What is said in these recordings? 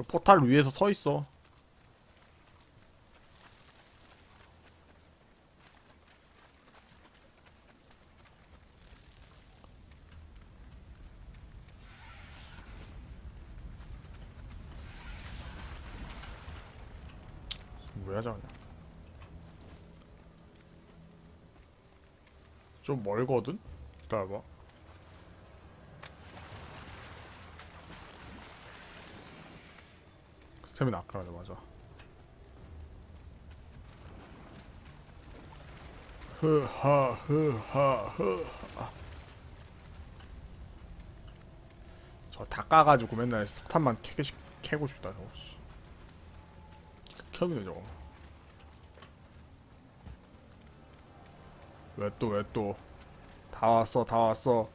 그 포탈 위에서 서 있어. 왜 하자 그냥. 좀 멀거든? 기다려봐. 스태미나 아까워져 맞아. 흐하 흐하 흐. 저다 까가지고 맨날 석탄만 캐개씩 캐고 싶다 저거. 씨. 켜이네 저거. 왜 또 왜 또? 다 왔어 다 왔어.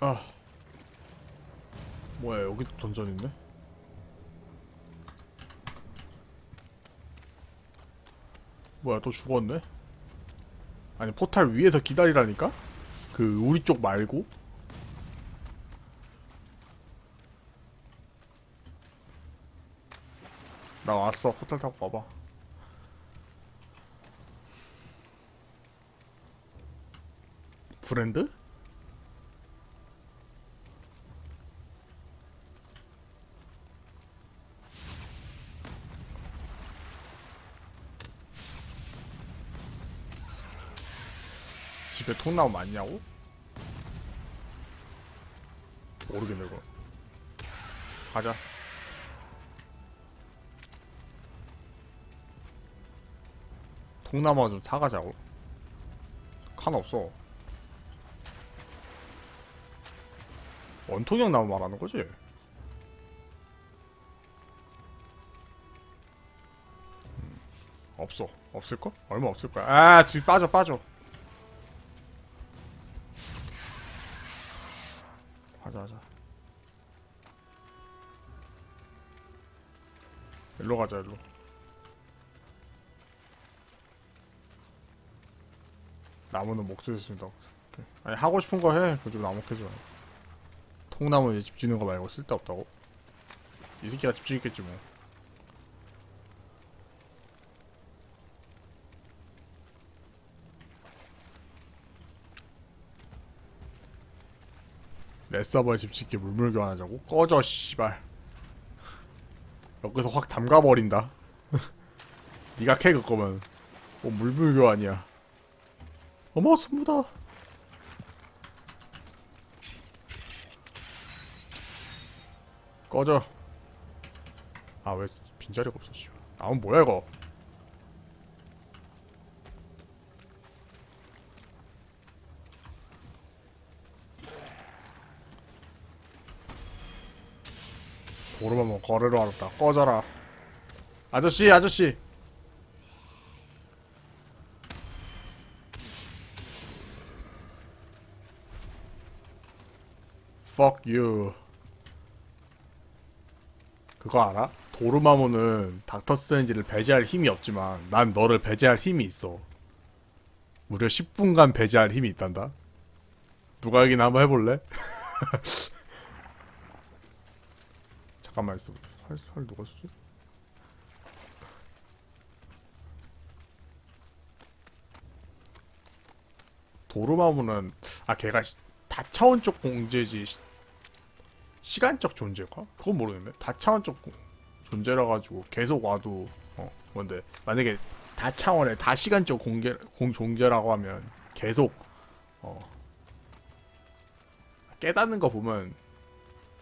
아. 뭐야 여기 도 던전 있네? 뭐야 또 죽었네? 아니 포탈 위에서 기다리라니까? 그 우리 쪽 말고? 나 왔어 포탈 타고 와봐 브랜드? 집에 통나무 많냐고? 모르겠네 그거 가자. 통나무가 좀 사가자고. 칸 없어. 원통형 나무 말하는 거지? 음, 없어. 없을걸? 얼마 없을 거야. 아 뒤 빠져 빠져 하자 하자 일로 가자 일로. 나무는 목소리 쓴다. 아니 하고 싶은 거 해. 그거 좀 나무 캐지 마 통나무에 집 짓는 거 말고 쓸데없다고? 이 새끼가 집 짓겠지 뭐 내 서버에 집 짓게 물물 교환 하자고? 꺼져 씨발. 여기서 확 담가버린다. 니가 캐 그 거면. 뭐 물물 교환이야. 어머 스무다. 꺼져. 아 왜 빈자리가 없어 씨발. 아우 뭐야 이거 도로만 거래로 알았다. 꺼져라. 아저씨 아저씨. Fuck you. 그거 알아? 도르마무는 닥터 스트레인지를 배제할 힘이 없지만 난 너를 배제할 힘이 있어. 무려 10분간 배제할 힘이 있단다. 누가 여기나 한번 해볼래? 잠깐만 있어. 살, 살 누가 쓰지? 도르마무는 아 걔가 시- 다차원적 공제지 시- 시간적 존재가? 그건 모르겠네. 다차원적 공- 존재라 가지고 계속 와도 어 뭔데 만약에 다차원의 다시간적 공개 공 존재라고 하면 계속 어 깨닫는 거 보면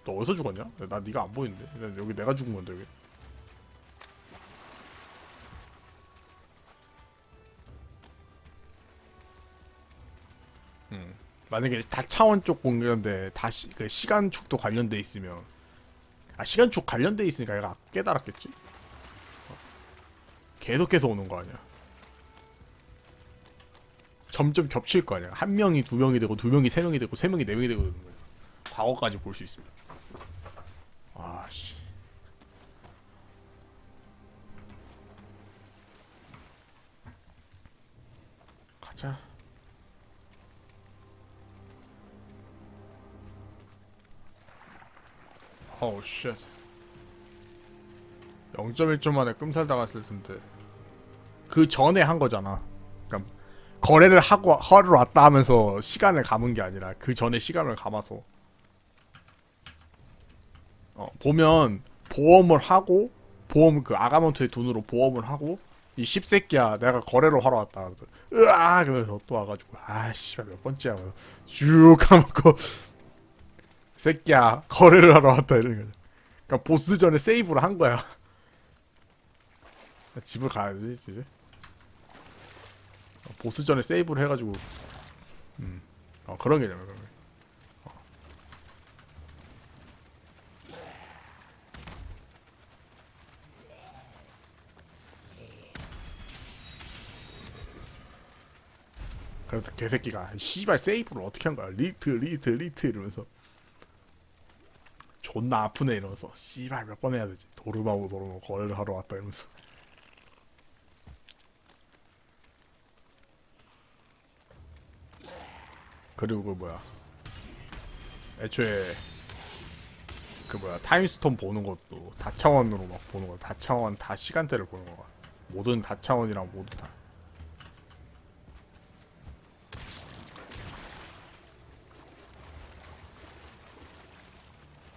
너 어디서 죽었냐? 나 네가 안 보이는데. 나 여기 내가 죽은 건데 여기. 음. 만약에 다차원적 공간인데 다시 그 시간 축도 관련돼 있으면 아 시간 축 관련돼 있으니까 얘가 깨달았겠지? 어. 계속해서 오는 거 아니야. 점점 겹칠 거 아니야. 한 명이 두 명이 되고 두 명이 세 명이 되고 세 명이 네 명이 되고. 과거까지 볼 수 있습니다. 아씨. 가자. 어우 쉣 0.1초 만에 끔살 당했을 텐데 그 전에 한 거잖아 그러니까 거래를 하고 하러 왔다 하면서 시간을 감은 게 아니라 그 전에 시간을 감아서 어, 보면 보험을 하고 보험 그 아가먼트의 돈으로 보험을 하고 이 씹새끼야 내가 거래를 하러 왔다. 으아! 그러면서 또 와가지고 아 씨발 몇 번째야? 하면서 쭉 까먹고 새끼야 거래를 하러 왔다 이러는 거죠. 그러니까 보스 전에 세이브를 한 거야. 집을 가야지 이제. 어, 보스 전에 세이브를 해가지고 음 어, 그런 개념이야 그런 게 그래서 개새끼가 씨발 세이브를 어떻게 한 거야? 리트 리트 리트 이러면서. 존나 아프네 이러면서. 씨발 몇 번 해야 되지? 도르마고 도르마 거래를 하러 왔다 이러면서. 그리고 그 뭐야? 애초에 그 뭐야? 타임스톤 보는 것도 다차원으로 막 보는 거야 다차원 다 시간대를 보는 거야. 모든 다차원이랑 모두 다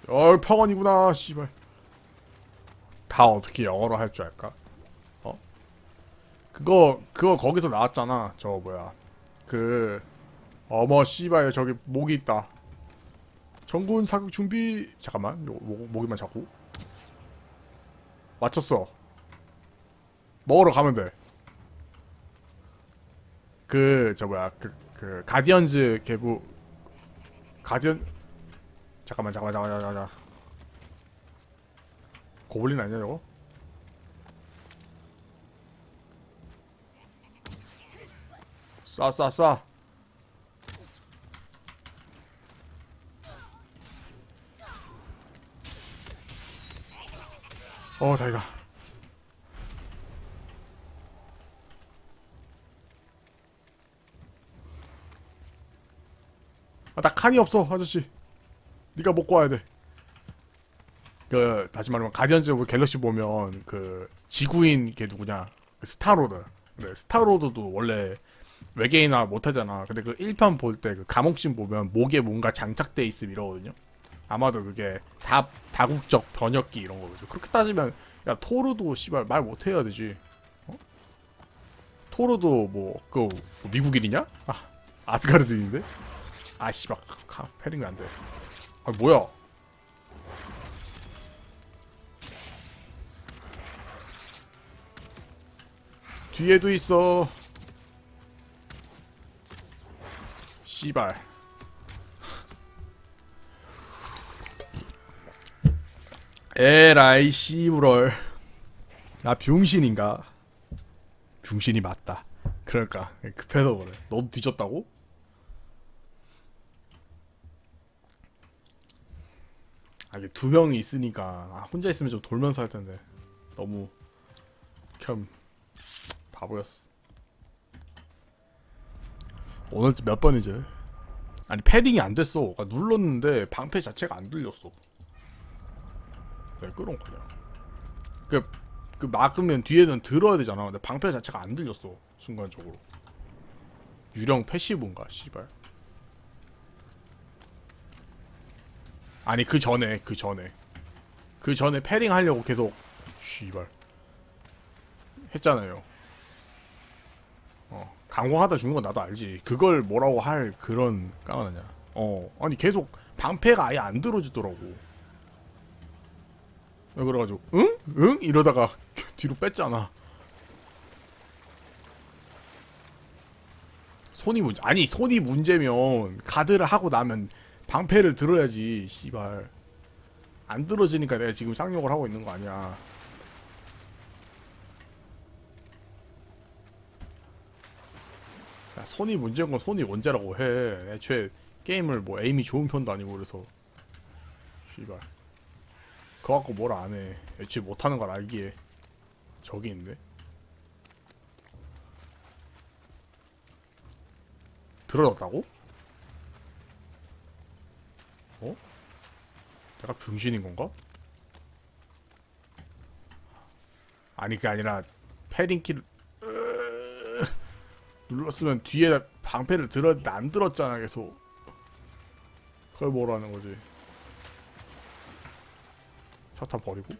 어 평원이구나 씨발. 다 어떻게 영어로 할 줄 알까? 어? 그거 그거 거기서 나왔잖아. 저 뭐야. 그 어머 씨발 저기 목이 있다. 전군 사격 준비. 잠깐만 요, 목, 목이만 잡고. 맞췄어. 먹으러 가면 돼그 저 뭐야. 그, 그 가디언즈 개부 가디언 잠깐만 잠깐만 잠깐만 잠깐만 고블린 아니야 저거? 쏴쏴 쏴. 어 다행이다 아나 칸이 없어 아저씨 네가 먹고 와야 돼. 그 다시 말하면 가디언즈 오브 갤럭시 보면 그 지구인 걔 누구냐? 그 스타로드. 네, 스타로드도 원래 외계인화 못하잖아. 근데 그 1편 볼 때 그 감옥신 보면 목에 뭔가 장착돼 있음 이러거든요. 아마도 그게 다 다국적 번역기 이런 거죠. 그렇게 따지면 야 토르도 씨발 말 못해야 되지. 어? 토르도 뭐그 미국인이냐? 아 아스가르드인데? 아 씨발 가- 패링이 안 돼. 아 뭐야? 뒤에도 있어. 씨발. 에라이 씨부럴. 나 병신인가? 병신이 맞다. 그러니까 급해서 그래. 너도 뒤졌다고? 아 이게 두 명이 있으니까 아, 혼자 있으면 좀 돌면서 할 텐데 너무 겸 바보였어. 오늘 몇 번이지? 아니 패딩이 안 됐어. 그러니까 눌렀는데 방패 자체가 안 들렸어. 왜 그런 거냐? 그, 그 막으면 뒤에는 들어야 되잖아. 근데 방패 자체가 안 들렸어. 순간적으로. 유령 패시브인가? 씨발. 아니 그 전에 그 전에 그 전에 패링 하려고 계속 씨발 했잖아요. 어 강화하다 죽는 건 나도 알지. 그걸 뭐라고 할 그런 까마느냐. 어 아니 계속 방패가 아예 안 들어지더라고. 그래가지고 응? 응? 이러다가 뒤로 뺐잖아. 손이 문제 아니 손이 문제면 가드를 하고 나면 방패를 들어야지 씨발. 안 들어지니까 내가 지금 쌍욕을 하고 있는 거 아니야. 야, 손이 문제인 건 손이 문제라고 해. 애초에 게임을 뭐 에임이 좋은 편도 아니고 그래서. 씨발. 그거 갖고 뭘 안해. 애초에 못하는 걸 알기에. 저기 있네. 들어졌다고? 내가 병신인 건가? 아니 그게 아니라 패딩키를 으... 눌렀으면 뒤에 방패를 들었는데 안 들었잖아 계속. 그걸 뭐라는 거지? 차타 버리고